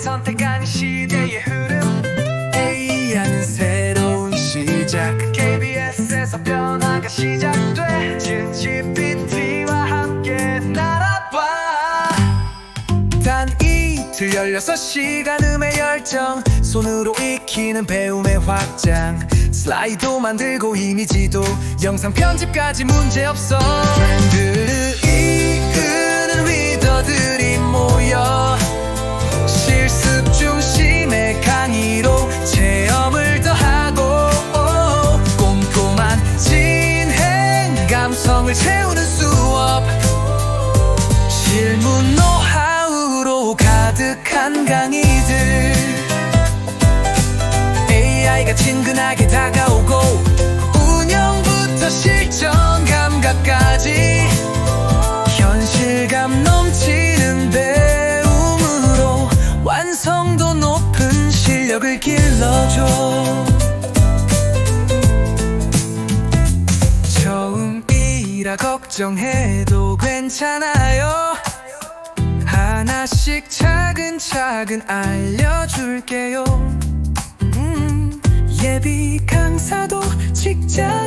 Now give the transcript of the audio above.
선택 아닌 시대의 흐름. AI는 새로운 시작. KBS에서 변화가 시작돼. GPT와 함께 날아봐 단 이틀 16시간 음의 열정. 손으로 익히는 배움의 확장. 슬라이도 만들고 이미지도 영상 편집까지 문제없어 감성을 채우는 수업. 실무 노하우로 가득한 강의들. AI가 친근하게 다가오고 운영부터 실전 감각까지. 현실감 넘치는 배움으로 완성도 높은 실력을 길러줘 처음이라 걱정해도 괜찮아요. 하나씩 차근차근 알려줄게요. 음, 예비 강사도 직장인